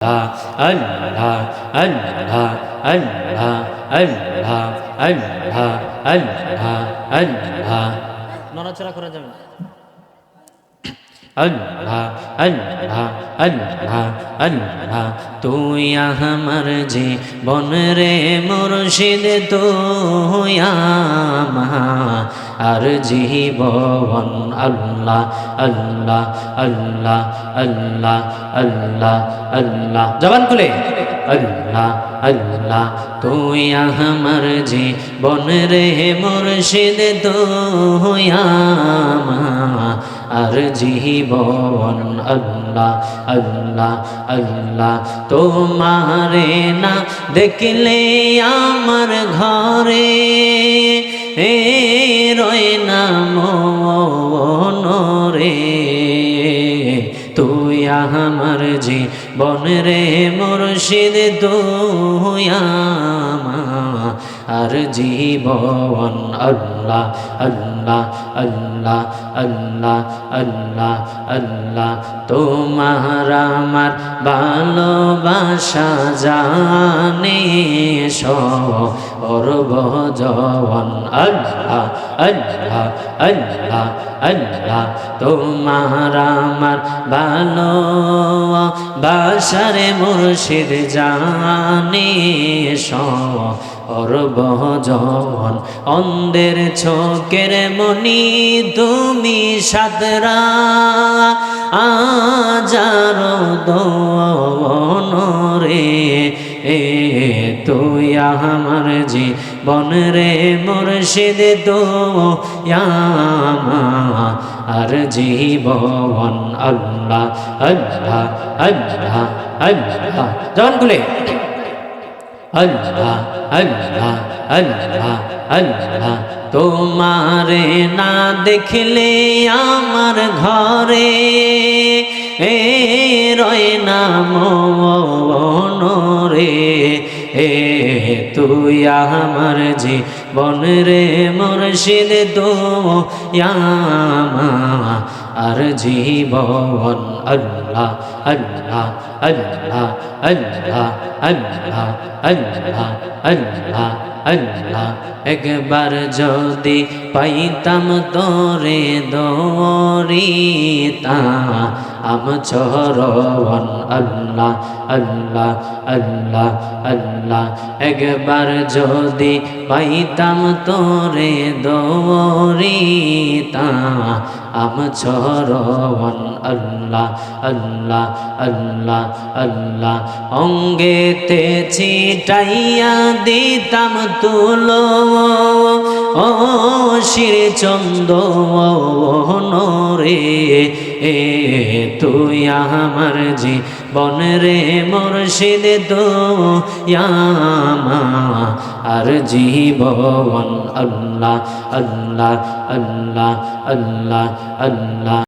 الله الله الله الله الله الله الله নড়াচড়া করা যাবে না আল্লাহ আল্লাহ আল্লাহ আল্লাহ, তুই আমার যে বন রে মুর্শিদ, তুই আমার আর জীবন। আল্লাহ আল্লাহ আল্লাহ আল্লাহ আল্লাহ আল্লাহ। জবান খুলে। আল্লাহ আল্লাহ, তুই আমার যে বন রে মুর্শিদ, তুই আমার আর জীবন, আল্লাহ আল্লাহ আল্লাহ। তোমারে না দেখলে আমার ঘরে এ রয় না মনরে তুই আমার জীবন রে মুর্শিদ, তুই আমার আর জীবন আল্লাহ আল্লাহ আল্লাহ আল্লাহ আল্লাহ আল্লাহ। তোমার আমার ভালোবাসা জানে সর্ব জবন আল্লাহ আল্লাহ আল্লাহ আল্লাহ। তোমার আমার ভালো বাসারে মুর্শিদ জানে জওয়ান অন্ধের চোখের মনি তুমি সাদরা। আজার দোন রে, এ তুই আমার জীবন রে মুর্শিদ তো আর জীবন। আল্লাহ আল্লাহ আল্লাহ আল্লাহ। জন গুলে আল্লাহ আল্লাহ আল্লাহ আল্লাহ, তোমারে না দেখলে আমার ঘরে এ রয় না মনরে এ তুই আমার জীবন রে মুর্শিদ তো আর জীবন আল্লাহ আল্লাহ আল্লাহ আল্লাহ আল্লাহ আল্লাহ আল্লাহ আল্লাহ একবার যদি পাইতাম তোরে দরিতা আম চরণ আল্লাহ আল্লাহ আল্লাহ আল্লাহ। একবার যদি পাইতাম তোরে দরিতা আম চরণ আল্লাহ আল্লাহ আল্লাহ আল্লাহ। অঙ্গেতে ছিটাইয়া দিতাম তুলো, ও শির চন্দ রে এ তুই আমার জি বন রে মুর্শিদ, তো আর জীবন, আল্লাহ আল্লাহ আল্লাহ আল্লাহ আল্লাহ।